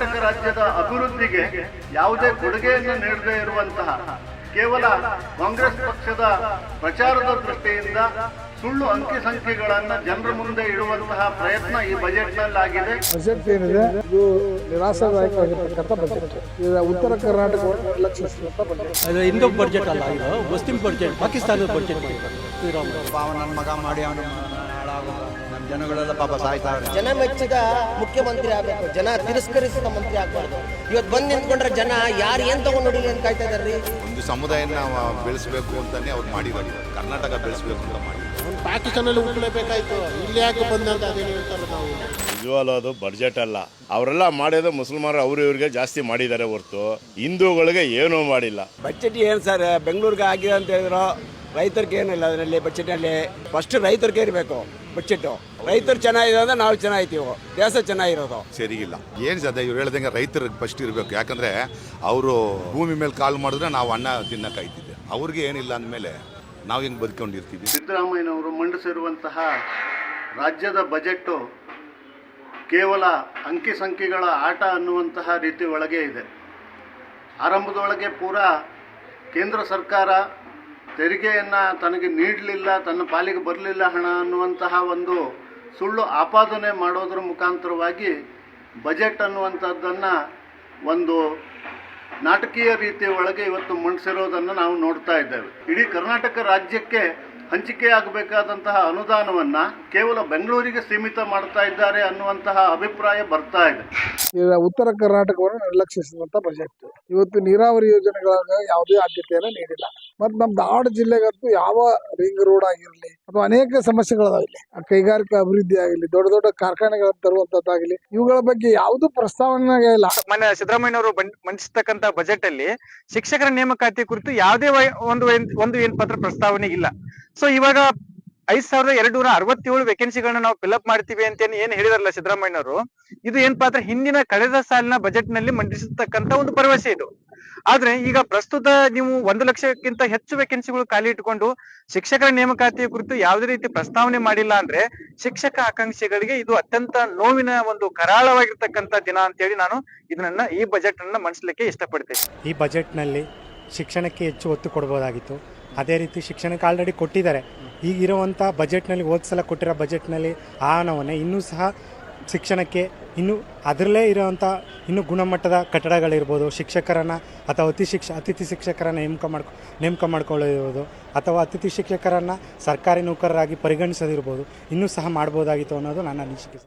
ಕರ್ನಾಟಕ ರಾಜ್ಯದ ಅಭಿವೃದ್ಧಿಗೆ ಯಾವುದೇ ಕೊಡುಗೆಯನ್ನು ನೀಡದೇ ಇರುವಂತಹ ಕೇವಲ ಕಾಂಗ್ರೆಸ್ ಪಕ್ಷದ ಪ್ರಚಾರದ ದೃಷ್ಟಿಯಿಂದ ಸುಳ್ಳು ಅಂಕಿ ಸಂಖ್ಯೆಗಳನ್ನ ಜನರ ಮುಂದೆ ಇಡುವಂತಹ ಪ್ರಯತ್ನ ಈ ಬಜೆಟ್ನಲ್ಲಾಗಿದೆ. ಬಜೆಟ್ ಏನಿದೆ? ಇದು ನಿರಾಶಾದಾಯಕವಾಗಿರ್ತಕ್ಕಂಥ ಬಜೆಟ್. ಇದು ಉತ್ತರ ಕರ್ನಾಟಕ ಹಿಂದೂ ಬಜೆಟ್ ಅಲ್ಲ ಇದು ಮುಸ್ಲಿಂ ಬಜೆಟ್ ಪಾಕಿಸ್ತಾನದ ಬಜೆಟ್. ನನ್ನ ಮಗ ಮಾಡಿ ಅವನು. ನಮ್ಮ ಜನಗಳೆಲ್ಲ ಪಾಪ ಸಾಯ್ತಾರೆ ಜನ ಮೆಚ್ಚಿದ ಮುಖ್ಯಮಂತ್ರಿ ಆಗಬೇಕು. ಜನ ತಿರಸ್ಕರಿಸಿದ ಮಂತ್ರಿ ಆಗಬಾರ್ದು. ಇವತ್ತು ಬಂದು ನಿಂತ್ಕೊಂಡ್ರೆ ಜನ ಯಾರು ಏನು ತಗೊಂಡು ನೋಡಿ ಅಂತ ಕಾಯ್ತಾ ಇದಾರ್ರಿ? ಒಂದು ಸಮುದಾಯನ ಬೆಳೆಸಬೇಕು ಅಂತಾನೆ ಅವ್ರು ಮಾಡಿದ್ದಾರೆ. ಕರ್ನಾಟಕ ಬೆಳೆಸಬೇಕು ಅಂತ ಮಾಡಿ ಪಾಕಿಸ್ತಾನಲ್ಲಿ ಉಳ್ಕೊಳ್ಬೇಕಾಯ್ತು ಇಲ್ಲಿ ಯಾಕೆ ಬಂದಂತ ಅದೇನು ಹೇಳ್ತಾರೆ ನಾವು? ನಿಜವಾಗ್ಲೂ ಅದು ಬಡ್ಜೆಟ್ ಅಲ್ಲ. ಅವರೆಲ್ಲ ಮಾಡಿದ ಮುಸಲ್ಮಾನರು ಅವ್ರು ಇವ್ರಿಗೆ ಜಾಸ್ತಿ ಮಾಡಿದ್ದಾರೆ ಹೊರತು. ಹಿಂದೂಗಳಿಗೆ ಏನೂ ಮಾಡಿಲ್ಲ. ಬಜೆಟ್ ಏನು ಸರ್ ಬೆಂಗಳೂರಿಗೆ ಆಗಿದೆ ಅಂತ ಹೇಳಿದ್ರು. ರೈತರಿಗೆ ಏನಿಲ್ಲ ಅದರಲ್ಲಿ ಬಜೆಟಲ್ಲಿ ಫಸ್ಟ್ ರೈತರಿಗೆ ಇರಬೇಕು ಬಜೆಟ್ಟು ರೈತರು ಚೆನ್ನಾಗಿದೆ ಅಂದ್ರೆ ನಾವು ಚೆನ್ನಾಗಿದ್ದೀವಿ ದೇಶ ಚೆನ್ನಾಗಿರೋದು. ಸರಿಗಿಲ್ಲ ಏನು ಸದ ಇವ್ರು ಹೇಳ್ದಂಗೆ ರೈತರಿಗೆ ಫಸ್ಟ್ ಇರಬೇಕು. ಯಾಕಂದ್ರೆ ಅವರು ಭೂಮಿ ಮೇಲೆ ಕಾಲ್ ಮಾಡಿದ್ರೆ ನಾವು ಅನ್ನ ತಿನ್ನಕ್ಕಾಯ್ತಿದ್ದೆ ಅವ್ರಿಗೆ ಏನಿಲ್ಲ ಅಂದಮೇಲೆ ನಾವು ಹೆಂಗೆ ಬದುಕೊಂಡಿರ್ತೀವಿ? ಸಿದ್ದರಾಮಯ್ಯನವರು ಮಂಡಿಸಿರುವಂತಹ ರಾಜ್ಯದ ಬಜೆಟ್ಟು ಕೇವಲ ಅಂಕಿ ಸಂಖ್ಯೆಗಳ ಆಟ ಅನ್ನುವಂತಹ ರೀತಿ ಒಳಗೆ ಇದೆ. ಆರಂಭದೊಳಗೆ ಪೂರಾ ಕೇಂದ್ರ ಸರ್ಕಾರ ತೆರಿಗೆಯನ್ನು ತನಗೆ ನೀಡಲಿಲ್ಲ, ತನ್ನ ಪಾಲಿಗೆ ಬರಲಿಲ್ಲ ಹಣ ಅನ್ನುವಂತಹ ಒಂದು ಸುಳ್ಳು ಆಪಾದನೆ ಮಾಡೋದ್ರ ಮುಖಾಂತರವಾಗಿ ಬಜೆಟ್ ಅನ್ನುವಂಥದ್ದನ್ನು ಒಂದು ನಾಟಕೀಯ ರೀತಿಯ ಒಳಗೆ ಇವತ್ತು ಮಂಡಿಸಿರೋದನ್ನು ನಾವು ನೋಡ್ತಾ ಇದ್ದೇವೆ. ಇಡೀ ಕರ್ನಾಟಕ ರಾಜ್ಯಕ್ಕೆ ಹಂಚಿಕೆ ಆಗಬೇಕಾದಂತಹ ಅನುದಾನವನ್ನು ಕೇವಲ ಬೆಂಗಳೂರಿಗೆ ಸೀಮಿತ ಮಾಡ್ತಾ ಇದ್ದಾರೆ ಅನ್ನುವಂತಹ ಅಭಿಪ್ರಾಯ ಬರ್ತಾ ಇದೆ. ಉತ್ತರ ಕರ್ನಾಟಕವನ್ನು ನಿರ್ಲಕ್ಷಿಸಿದಂಥ ಬಜೆಟ್. ಇವತ್ತು ನೀರಾವರಿ ಯೋಜನೆಗಳಾಗ ಯಾವುದೇ ಆದ್ಯತೆಯನ್ನು ನೀಡಿಲ್ಲ. ಮತ್ತು ನಮ್ಮ ಧಾರವಾಡ ಜಿಲ್ಲೆಗಂತೂ ಯಾವ ರಿಂಗ್ ರೋಡ್ ಆಗಿರಲಿ ಅಥವಾ ಅನೇಕ ಸಮಸ್ಯೆಗಳದಾವ ಇಲ್ಲಿ. ಕೈಗಾರಿಕಾ ಅಭಿವೃದ್ಧಿ ಆಗಲಿ, ದೊಡ್ಡ ದೊಡ್ಡ ಕಾರ್ಖಾನೆಗಳನ್ನು ತರುವಂತದ್ದಾಗಲಿ, ಇವುಗಳ ಬಗ್ಗೆ ಯಾವುದೂ ಪ್ರಸ್ತಾವನೆ ಇಲ್ಲ. ಮಾನ್ಯ ಸಿದ್ದರಾಮಯ್ಯ ಅವರು ಮಂಡಿಸ್ತಕ್ಕಂತ ಬಜೆಟ್ ಅಲ್ಲಿ ಶಿಕ್ಷಕರ ನೇಮಕಾತಿ ಕುರಿತು ಯಾವುದೇ ಒಂದು ಒಂದು ಏನ್ ಪತ್ರ ಪ್ರಸ್ತಾವನೆ ಇಲ್ಲ. ಸೊ, ಇವಾಗ ಐದ್ ಸಾವಿರದ ಎರಡ್ ನೂರ ಅರವತ್ತೇಳು ವೇಕೆನ್ಸಿಗಳನ್ನ ನಾವು ಫಿಲ್ಅಪ್ ಮಾಡ್ತೀವಿ ಅಂತ ಏನ್- ಹೇಳಿದಾರಲ್ಲ ಸಿದ್ದರಾಮಯ್ಯನವರು, ಇದು ಏನ್ ಪಾತ್ರ? ಹಿಂದಿನ ಕಳೆದ ಸಾಲಿನ ಬಜೆಟ್ನಲ್ಲಿ ಮಂಡಿಸತಕ್ಕಂತ ಒಂದು ಭರವಸೆ ಇದು. ಆದ್ರೆ ಈಗ ಪ್ರಸ್ತುತ ನೀವು ಒಂದು ಲಕ್ಷಕ್ಕಿಂತ ಹೆಚ್ಚು ವೇಕೆನ್ಸಿಗಳು ಖಾಲಿ ಇಟ್ಕೊಂಡು ಶಿಕ್ಷಕರ ನೇಮಕಾತಿಯ ಕುರಿತು ಯಾವುದೇ ರೀತಿ ಪ್ರಸ್ತಾವನೆ ಮಾಡಿಲ್ಲ ಅಂದ್ರೆ ಶಿಕ್ಷಕ ಆಕಾಂಕ್ಷಿಗಳಿಗೆ ಇದು ಅತ್ಯಂತ ನೋವಿನ ಒಂದು ಕರಾಳವಾಗಿರ್ತಕ್ಕಂಥ ದಿನ ಅಂತೇಳಿ ನಾನು ಇದನ್ನ ಈ ಬಜೆಟ್ ಅನ್ನ ಮಂಡಿಸ್ಲಿಕ್ಕೆ ಇಷ್ಟಪಡ್ತೇನೆ. ಈ ಬಜೆಟ್ನಲ್ಲಿ ಶಿಕ್ಷಣಕ್ಕೆ ಹೆಚ್ಚು ಒತ್ತು ಕೊಡ್ಬೋದಾಗಿತ್ತು. ಅದೇ ರೀತಿ ಶಿಕ್ಷಣಕ್ಕೆ ಆಲ್ರೆಡಿ ಕೊಟ್ಟಿದ್ದಾರೆ. ಈಗಿರುವಂಥ ಬಜೆಟ್ನಲ್ಲಿ ಹೋದ ಸಲ ಕೊಟ್ಟಿರೋ ಬಜೆಟ್ನಲ್ಲಿ ಆ ಹಣವನ್ನೇ ಇನ್ನೂ ಸಹ ಶಿಕ್ಷಣಕ್ಕೆ ಇನ್ನೂ ಅದರಲ್ಲೇ ಇರೋವಂಥ ಇನ್ನೂ ಗುಣಮಟ್ಟದ ಕಟ್ಟಡಗಳಿರ್ಬೋದು, ಶಿಕ್ಷಕರನ್ನು ಅಥವಾ ಅತಿ ಶಿಕ್ಷ, ಅತಿಥಿ ಶಿಕ್ಷಕರನ್ನು ನೇಮಕ ಮಾಡ್ಕೊ, ನೇಮಕ ಮಾಡ್ಕೊಳ್ಳಿರ್ಬೋದು ಅಥವಾ ಅತಿಥಿ ಶಿಕ್ಷಕರನ್ನು ಸರ್ಕಾರಿ ನೌಕರರಾಗಿ ಪರಿಗಣಿಸೋದಿರ್ಬೋದು, ಇನ್ನೂ ಸಹ ಮಾಡ್ಬೋದಾಗಿತ್ತು ಅನ್ನೋದು ನನ್ನ ಅನಿಸಿಕೆ.